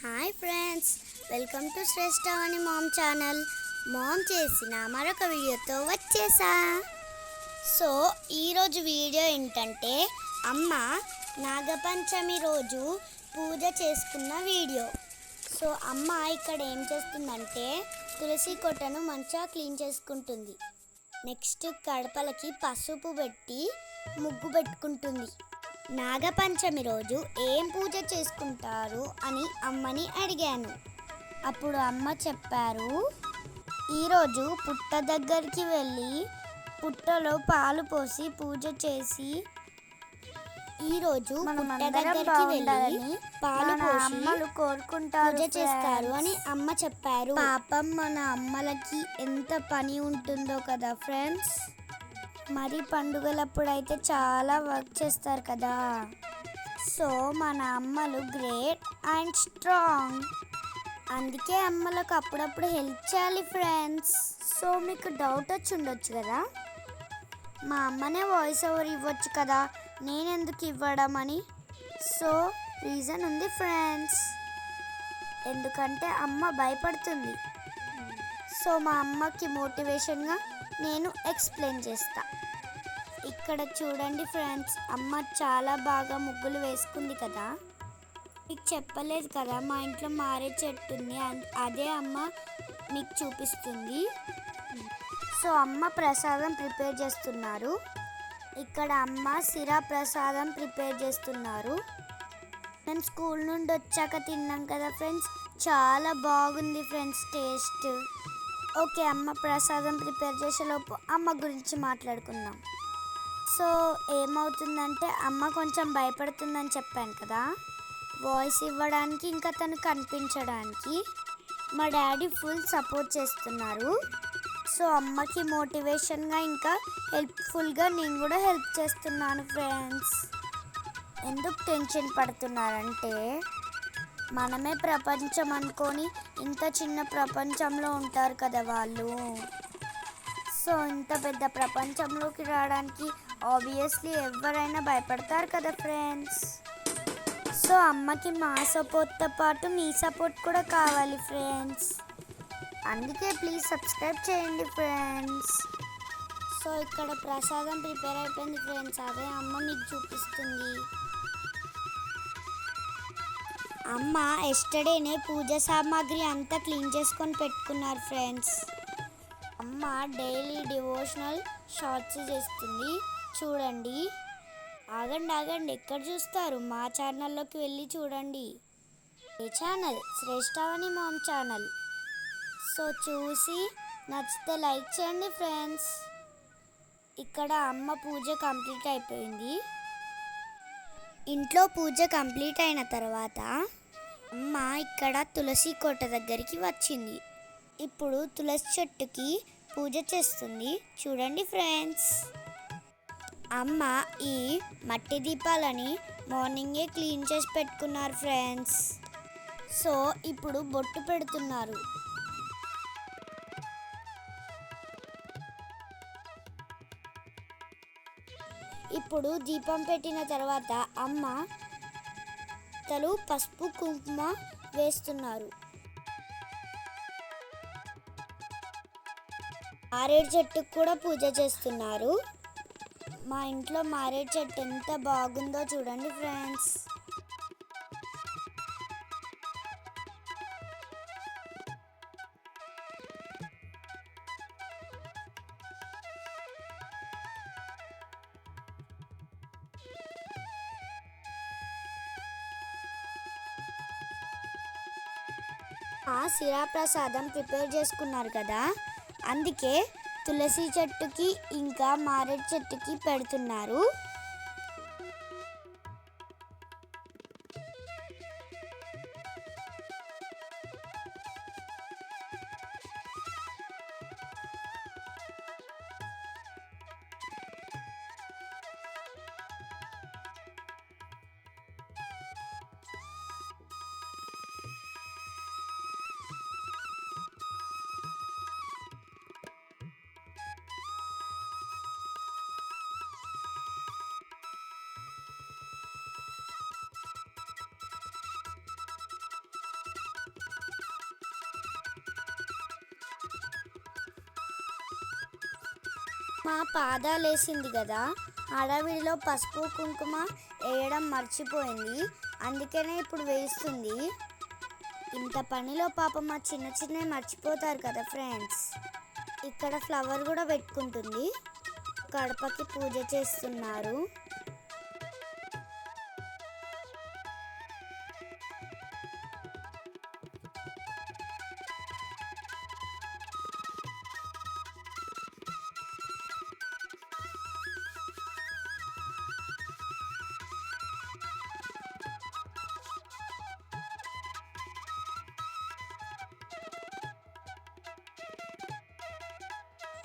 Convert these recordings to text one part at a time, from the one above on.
Hi friends welcome to Shreshtavani mom channel. Mom చేసిన మరొక వీడియోతో వచ్చేసా. సో ఈరోజు వీడియో ఏంటంటే అమ్మ నాగపంచమి రోజు పూజ చేసుకున్న వీడియో. సో అమ్మ ఇక్కడ ఏం చేస్తుందంటే తులసి కొట్టను మంచిగా క్లీన్ చేసుకుంటుంది. నెక్స్ట్ కడపలకి పసుపు పెట్టి ముగ్గు పెట్టుకుంటుంది. నాగపంచమి రోజు ఏం పూజ చేసుకుంటారు అని అమ్మని అడిగాను. అప్పుడు అమ్మ చెప్పారు ఈరోజు పుట్ట దగ్గరికి వెళ్ళి పుట్టలో పాలు పోసి పూజ చేసి ఈరోజు పుట్ట దగ్గరికి వెళ్ళి పాలు పోసి అమ్మలు కోరుకుంటారు పూజ చేస్తారు. అని అమ్మ చెప్పారు. పాపం మన అమ్మలకి ఎంత పని ఉంటుందో కదా ఫ్రెండ్స్ మరి పండుగలప్పుడు అయితే చాలా వర్క్ చేస్తారు కదా. సో మన అమ్మలు గ్రేట్ అండ్ స్ట్రాంగ్. అందుకే అమ్మలకు అప్పుడప్పుడు హెల్ప్ చేయాలి ఫ్రెండ్స్. సో మీకు డౌట్ వచ్చి ఉండొచ్చు కదా. మా అమ్మనే వాయిస్ ఓవర్ ఇవ్వచ్చు కదా. నేనెందుకు ఇవ్వడం అని. సో రీజన్ ఉంది ఫ్రెండ్స్. ఎందుకంటే అమ్మ భయపడుతుంది. సో మా అమ్మకి మోటివేషన్గా నేను ఎక్స్ప్లెయిన్ చేస్తా. ఇక్కడ చూడండి ఫ్రెండ్స్. అమ్మ చాలా బాగా ముగ్గులు వేసుకుంది కదా. మీకు చెప్పలేదు కదా మా ఇంట్లో మారే చెట్టు ఉంది. అన్- అదే అమ్మ మీకు చూపిస్తుంది. సో అమ్మ ప్రసాదం ప్రిపేర్ చేస్తున్నారు. ఇక్కడ అమ్మ సిరా ప్రసాదం ప్రిపేర్ చేస్తున్నారు. నేను స్కూల్ నుండి వచ్చాక తిన్నాం కదా ఫ్రెండ్స్. చాలా బాగుంది ఫ్రెండ్స్ టేస్ట్. ఓకే అమ్మ ప్రసాదం ప్రిపేర్ చేసేలోపు అమ్మ గురించి మాట్లాడుకుందాం. సో ఏమవుతుందంటే అమ్మ కొంచెం భయపడుతుందని చెప్పాను కదా. వాయిస్ ఇవ్వడానికి ఇంకా తను కనిపించడానికి మా డాడీ ఫుల్ సపోర్ట్ చేస్తున్నారు. సో అమ్మకి మోటివేషన్గా ఇంకా హెల్ప్ఫుల్గా నేను కూడా హెల్ప్ చేస్తున్నాను ఫ్రెండ్స్. ఎందుకు టెన్షన్ పడుతున్నారంటే మనమే ప్రపంచం అనుకొని ఇంత చిన్న ప్రపంచంలో ఉంటారు కదా వాళ్ళు. సో ఇంత పెద్ద ప్రపంచంలోకి రావడానికి ఆబ్వియస్లీ ఎవరైనా భయపడతారు కదా ఫ్రెండ్స్ సో అమ్మకి మా సపోర్ట్తో పాటు మీ సపోర్ట్ కూడా కావాలి ఫ్రెండ్స్ అందుకే ప్లీజ్ సబ్స్క్రైబ్ చేయండి ఫ్రెండ్స్ సో ఇక్కడ ప్రసాదం ప్రిపేర్ అయిపోయింది ఫ్రెండ్స్ అదే అమ్మ మీకు చూపిస్తుంది. అమ్మ ఎస్టర్డేనే పూజ సామాగ్రి అంతా క్లీన్ చేసుకొని పెట్టుకున్నారు ఫ్రెండ్స్ అమ్మ డైలీ డివోషనల్ షార్ట్స్ చేస్తుంది. చూడండి. ఆగండి ఆగండి. ఎక్కడ చూస్తారు? మా ఛానల్లోకి వెళ్ళి చూడండి. ఏ channel? Shreshtavani mom channel. So చూసి నచ్చితే లైక్ చేయండి ఫ్రెండ్స్. ఇక్కడ అమ్మ పూజ కంప్లీట్ అయిపోయింది. ఇంట్లో పూజ కంప్లీట్ అయిన తర్వాత అమ్మ ఇక్కడ తులసి కోట దగ్గరికి వచ్చింది. ఇప్పుడు తులసి చెట్టుకి పూజ చేస్తుంది. చూడండి ఫ్రెండ్స్. అమ్మ ఈ మట్టి దీపాలని మార్నింగే క్లీన్ చేసి పెట్టుకున్నారు ఫ్రెండ్స్. సో ఇప్పుడు బొట్టు పెడుతున్నారు. ఇప్పుడు దీపం పెట్టిన తర్వాత అమ్మ తలు పసుపు కుంకుమ వేస్తున్నారు. ఆరేడు చెట్టుకు కూడా పూజ చేస్తున్నారు. మా ఇంట్లో మారేడు చెట్టు ఎంత బాగుందో చూడండి ఫ్రెండ్స్. ఆ సిరా ప్రసాదం ప్రిపేర్ చేసుకున్నారు కదా? అందుకే తులసి చెట్టుకి ఇంకా మారేడు చెట్టుకి పెడుతున్నారు. మా పాదాలేసింది కదా అడవిలో పసుపు కుంకుమ వేయడం మర్చిపోయింది. అందుకనే ఇప్పుడు వేస్తుంది ఇంత పనిలో పాపం మా చిన్న చిన్నవి మర్చిపోతారు కదా ఫ్రెండ్స్. ఇక్కడ ఫ్లవర్ కూడా పెట్టుకుంటుంది. కడపకి పూజ చేస్తున్నారు.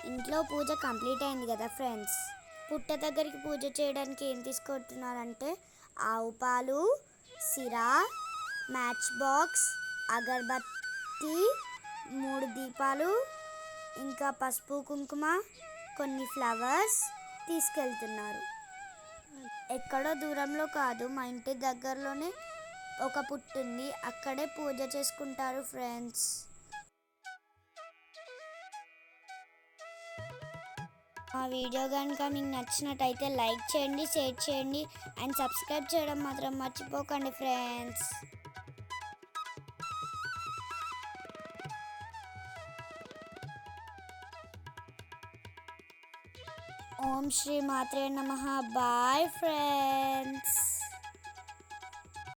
ఇంట్లో పూజ కంప్లీట్ అయింది కదా ఫ్రెండ్స్ పుట్ట దగ్గరికి పూజ చేయడానికి ఏం తీసుకుంటున్నారంటే ఆవు పాలు సిరా మ్యాచ్ బాక్స్ అగరబత్తి మూడు దీపాలు ఇంకా పసుపు కుంకుమ కొన్ని ఫ్లవర్స్ తీసుకెళ్తున్నారు. ఎక్కడో దూరంలో కాదు మా ఇంటి దగ్గరలోనే ఒక పుట్టు ఉంది అక్కడే పూజ చేసుకుంటారు ఫ్రెండ్స్ మా వీడియో కనుక మీకు నచ్చినట్టయితే లైక్ చేయండి షేర్ చేయండి అండ్ సబ్స్క్రైబ్ చేయడం మాత్రం మర్చిపోకండి ఫ్రెండ్స్. ఓం శ్రీ మాత్రే నమ. Bye friends.